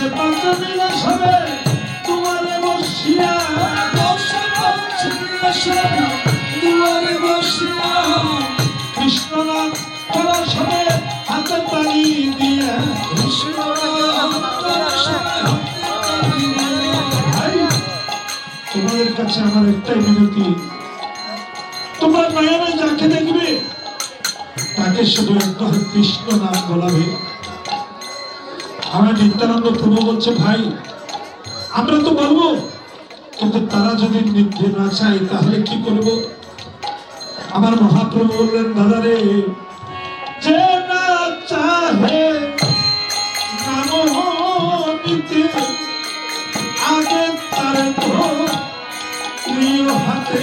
বসে পাঁচ বিলাস হবে তোমারে বসিয়া বসে বিলাসে দুয়ারে বসিয়া কৃষ্ণ নাম কলার সবে হাতে পানি দিয়া কৃষ্ণ নাম করার সময় হাতে তালি দিয়ে ভাই তোমাদের কাছে আমার একটাই বিনতি। তোমরা নয়নে যাকে দেখবে, তাকে শুধু একবার কৃষ্ণ নাম বলাবে। আমার নিত্যানন্দ প্রভু বলছে, ভাই, আমরা তো বলব, কিন্তু তারা যদি নিতে না চায়, তাহলে কি করব? আমার মহাপ্রভু বললেন দাদা রে যে না চাহে নাম নিতে আগে তার প্রিয় হাতে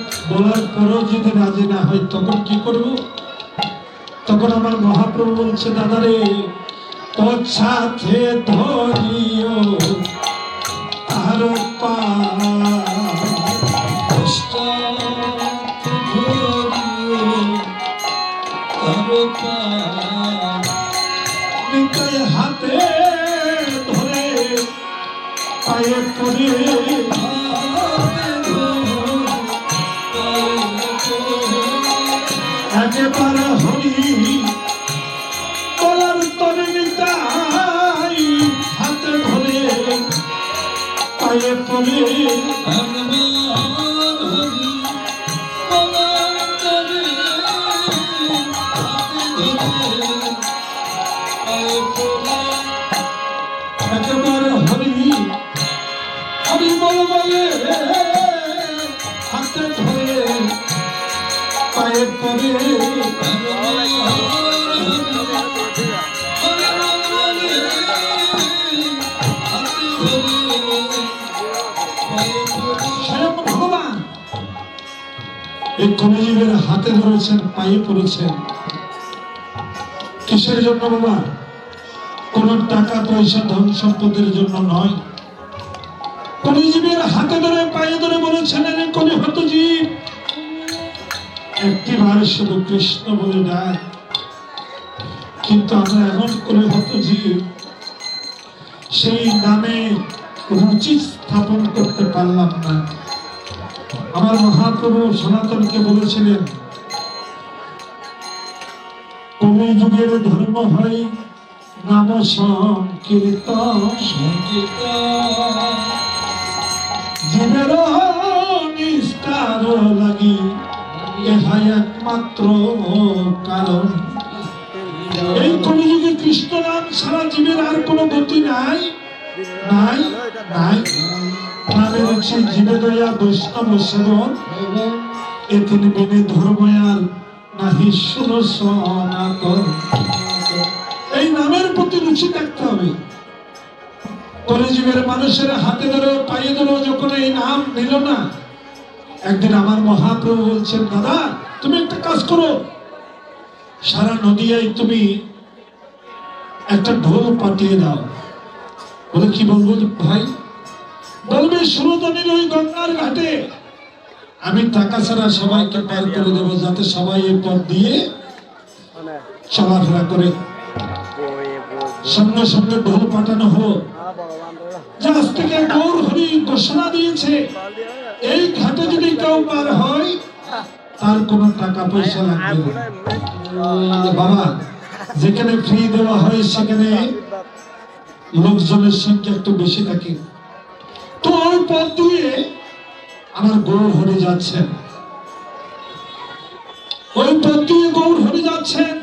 বলার পরও যদি রাজি না হয়, তখন কি করব? তখন আমার মহাপ্রভু বলছে, দাদারে সাথে ধরিও আরও পা পায়ে এই কলিযুগের হাতে ধরেছেন, পায়ে পড়েছেন। কিসের জন্য বাবা? কোন টাকা পয়সা, ধন সম্পদের জন্য নয়। কলিজীবের হাতে ধরে, পায়ে ধরে বলেছেন কলি হত জীব একটিবার শুধু কৃষ্ণ বলে ডাক কিন্তু আমরা এমন করে হত জীব সেই নামে রুচি স্থাপন করতে পারলাম না। আমার মহাপ্রভু সনাতনকে বলেছিলেন কবি যুগের ধর্ম হয় নাম সংকীর্তন। লাগি ইহাই একমাত্র কারণ। এই কলিযুগে কৃষ্ণ নাম সারা জীবের আর কোনো গতি নাই। নাই নাই। জীবে দয়া বৈষ্ণব বিনে নাহি শুনো সনাতন এই নামের প্রতি রুচি থাকতে হবে। মানুষের হাতে ধরে পায়ে ধরে যখন এই নাম নিল না, একদিন আমার মহাপ্রভু বলছেন, দাদা, তুমি একটা কাজ করো। সারা নদিয়ায় তুমি একটা ঢোল পাঠিয়ে দাও। বলে কি বলব ভাই বলবে সুরতনীর ওই গঙ্গার ঘাটে। আমি টাকা ছাড়া সবাইকে পার করে দেবো, যাতে সবাই এই পথ দিয়ে চলাফেরা করে। সঙ্গে সঙ্গে ঢোল পাঠানো হলো জাহাজ থেকে গৌর হরি ঘোষণা দিয়েছে, এই ঘাটে যদি কেউ পার হয়, তার কোনো টাকা পয়সা লাগবে না। বাবা, যেখানে ফ্রি দেওয়া হয় সেখানে লোকজনের সংখ্যা একটু বেশি থাকে। তো ওই পথ দিয়ে আমার গৌর হরি যাচ্ছেন। ওই পথ দিয়ে গৌর হরি যাচ্ছেন।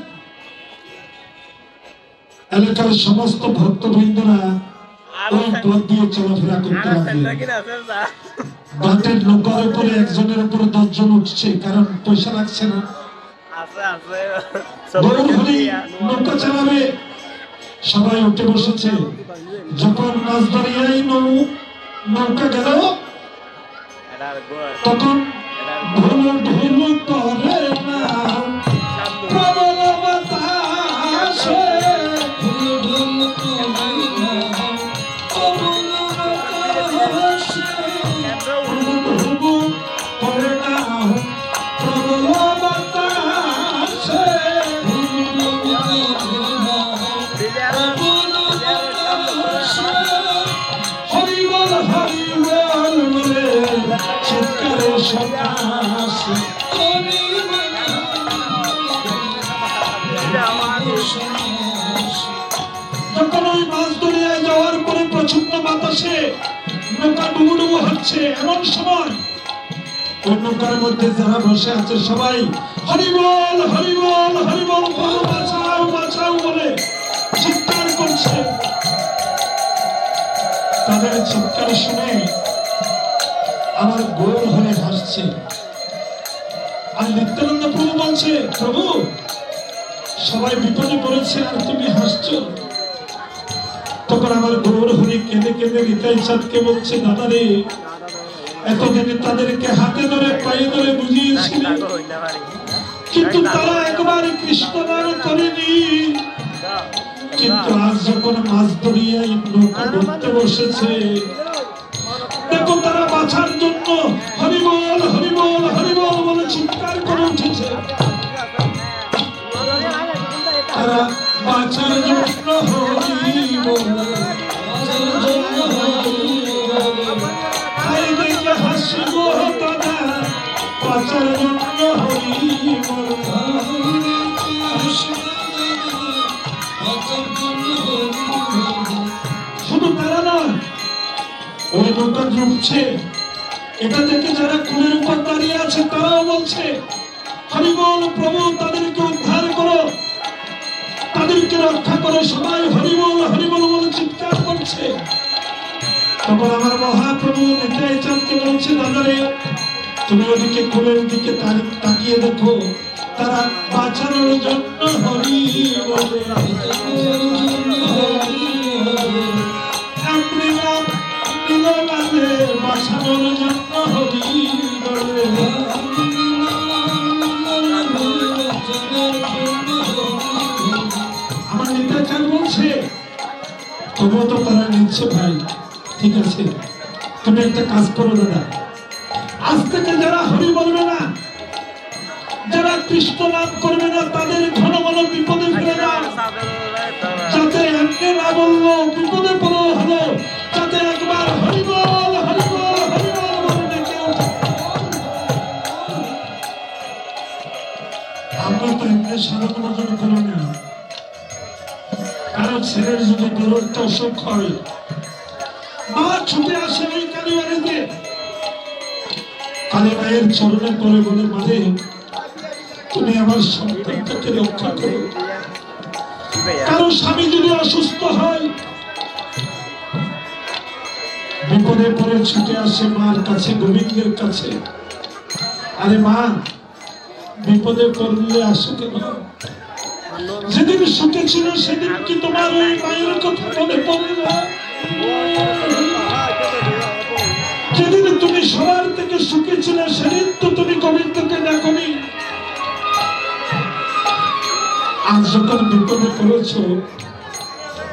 এলাকার সমস্ত ভক্তবৃন্দরা ওই পথ দিয়ে চলাফেরা করতে লাগলেন। বাটের নৌকার উপরে একজনের উপরে দশজন উঠছে কারণ পয়সা লাগছে না। নৌকা চালাবে। সবাই উঠে বসেছে। যখন মাছ নৌ নৌকা গেল। তখন ধর্ম ঢোল করে নৌকা ডুবু ডুবু হচ্ছে এমন ওই মধ্যে যারা বসে আছে সবাই, হরিবল হরিবল হরিবল বল বাঁচাও বাঁচাও বলে চিৎকার করছে। তাদের চিৎকার শুনে আমার গোল হয়ে হাসছে আর নিত্যানন্দ প্রভু বলছে, প্রভু, সবাই বিপদে পড়েছে আর তুমি হাসছো? তখন আমার গৌর হরি কেঁদে কেঁদে নিতাই চাঁদকে বলছে দাদা রে এতদিনে তাদেরকে হাতে ধরে, পায়ে ধরে বুঝিয়েছিলি। কিন্তু তারা একবার কৃষ্ণ করেনি কিন্তু আজ যখন মাছ দরিয়ায় নৌকা ধরতে বসেছে, দেখো তারা বাঁচার জন্য হরিবল হরিবল হরিবল বলে চিৎকার করে উঠেছে। তারা বাঁচার জন্য হরিবল শুধু তারা নয়, ওই ডুবছে। এটা থেকে যারা কুলের উপর দাঁড়িয়ে আছে, তারাও বলছে হরিবল প্রভু তাদেরকে তাদেরকে রক্ষা করে সবাই হরিবল হরিবল বলে চিৎকার করছে। তখন আমার মহাপ্রভু নিতাই চাঁদকে বলছে দাদারে তুমি ওদিকে কুলের দিকে তাকিয়ে দেখো, তারা বাঁচানোর জন্য হরি একটা কাজ করো, দাদা। আজ থেকে যারা হরি বলবে না, যারা কৃষ্ণ নাম করবে না, তাদের ঘন ঘন বিপদে ফেলে দাও। যাতে এমনি না বলল, বিপদে পড়ো হলো। যাতে একবার হরিবল বলে ওঠে। আমরা তো এমনি সাধন ভজন করি না। কারও ছেলের যদি বড় অসুখ হয়, মা ছুটে আসে কালীবাড়িতে কালী মায়ের চরণে পরে বলে মানে তুমি বিপদে পড়ে ছুটে আসে মার কাছে, গোবিন্দের কাছে। আরে মা, বিপদে পড়লে আসো কেন? যেদিন সুখে ছিল, সেদিন কি তোমার ওই মায়ের কথা মনে পড়ে না? সুখে ছিলে সেদিন তো তুমি গোবিন্দকে ডাকনি? আজ যখন বিপদে পড়েছ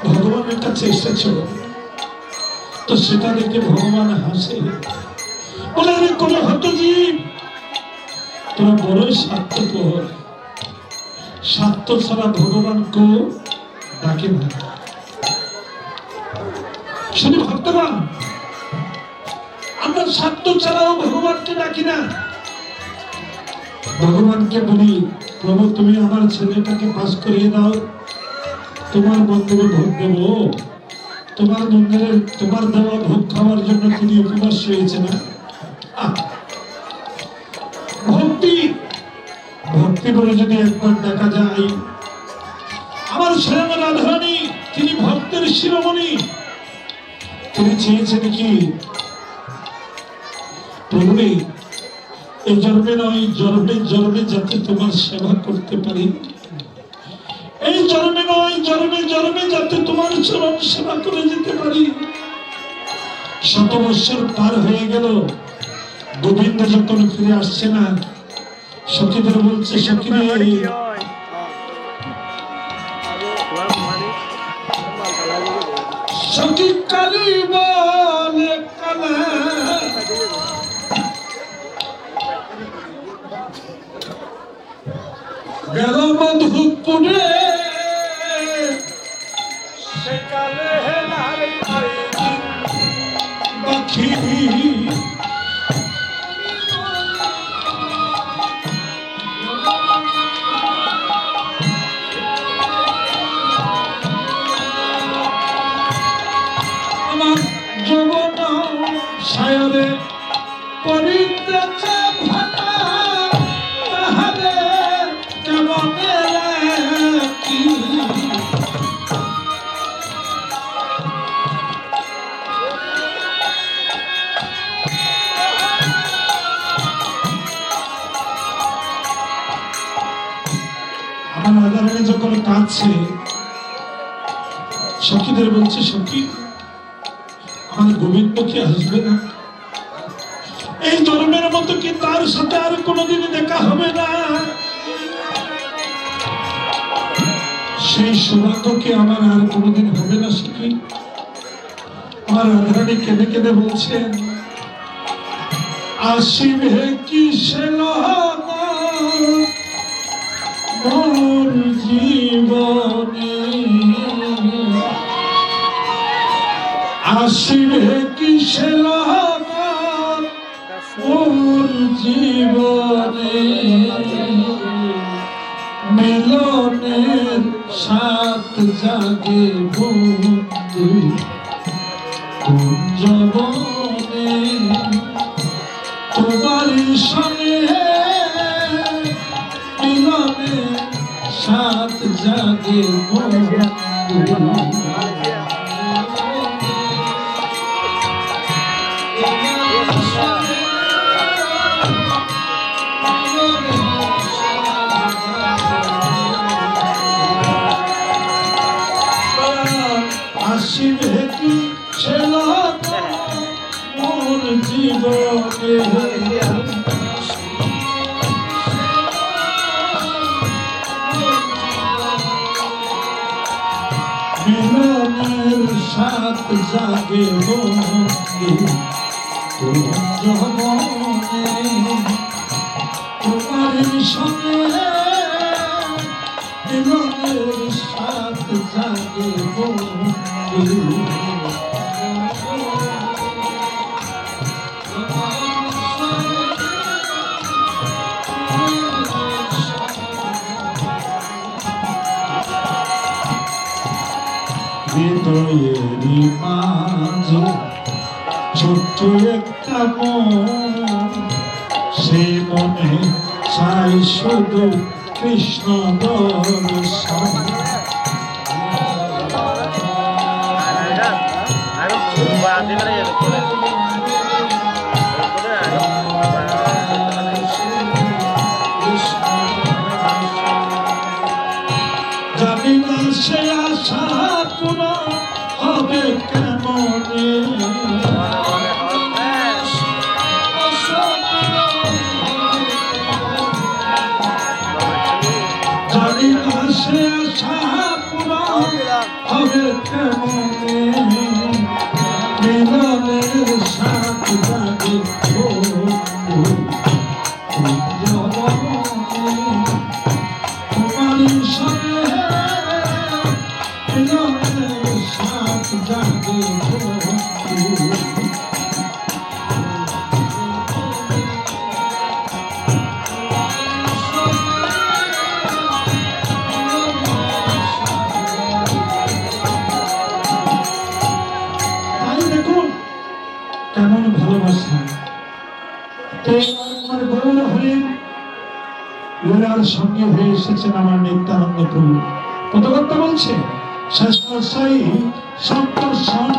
ভগবানের কাছে এসেছ, তো সেটা দেখে ভগবান হাসে। বলে রে কোনো হতজীব, তোরা বড়ই স্বার্থপর। স্বার্থ ছাড়া ভগবানকে ডাকে না। শুধু আমরা স্বার্থ ছাড়াও ভগবানকে ডাকি না। ভগবানকে বলি, প্রভু, তুমি আমার ছেলেটাকে পাস করিয়ে দাও। তোমার মন্দিরে ভোগ দেব। তোমার মন্দিরে, তোমার দেওয়া ভোগ খাওয়ার জন্য তিনি উপবাস রয়েছে না! ভক্তি! ভক্তি বলে যদি একবার দেখা যায়, আমার ছেলে রাধারানী তিনি ভক্তের শিরোমণি, তিনি চেয়েছেন কি প্রভুরে এই জন্মে নয় জন্মে জন্মে যাতে তোমার সেবা করতে পারি। এই জন্মে নয় জন্মে জন্মে যাতে তোমার চরণ সেবা করে যেতে পারি। শত বৎসর পার হয়ে গেল, গোবিন্দ যখন ফিরে আসছে না, সখীদের বলছে, সখীরে, সখী কালী বলে কালা। গেল মধুপুরে পাখি। আমার যৌবন সায়রে পরিত্রাচা কাঁদছে সখীদের বলছে, সখী, আমার গোবিন্দ কি আসবে না। এই জন্মের মতো কি তার সাথে আর কোনোদিন দেখা হবে না? সেই সৌভাগ্য কি আমার আর কোনোদিন হবে না, সখী। আমার রাধারানী কেঁদে কেঁদে বলছেন, আসিবে কি সে মোর আসিবে কিসে মোর জীবনে? মিলনের সাত জাগে বন্ধু। কুঞ্জবনে আসিবে কি ছেলা? মোর জীবনে জমনে তোমার সঙ্গে মিলনের সাত হৃদয়েরই মাঝে ছোট্ট একটা মন সেই মনে চাই কৃষ্ণ সঙ্গে হয়ে আমার নিত্যানন্দ প্রভু। কত কথা বলছে? সন্তোষণ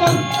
ಪಪ್ಪ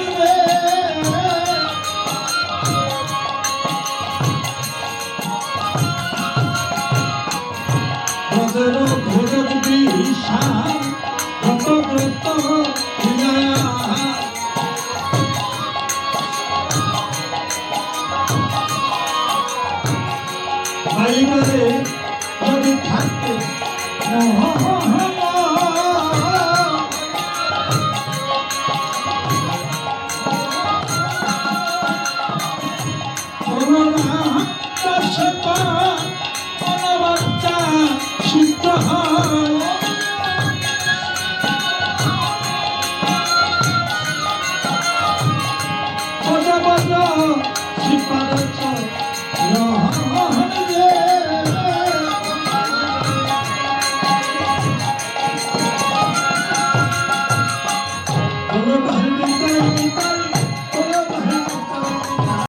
Aha!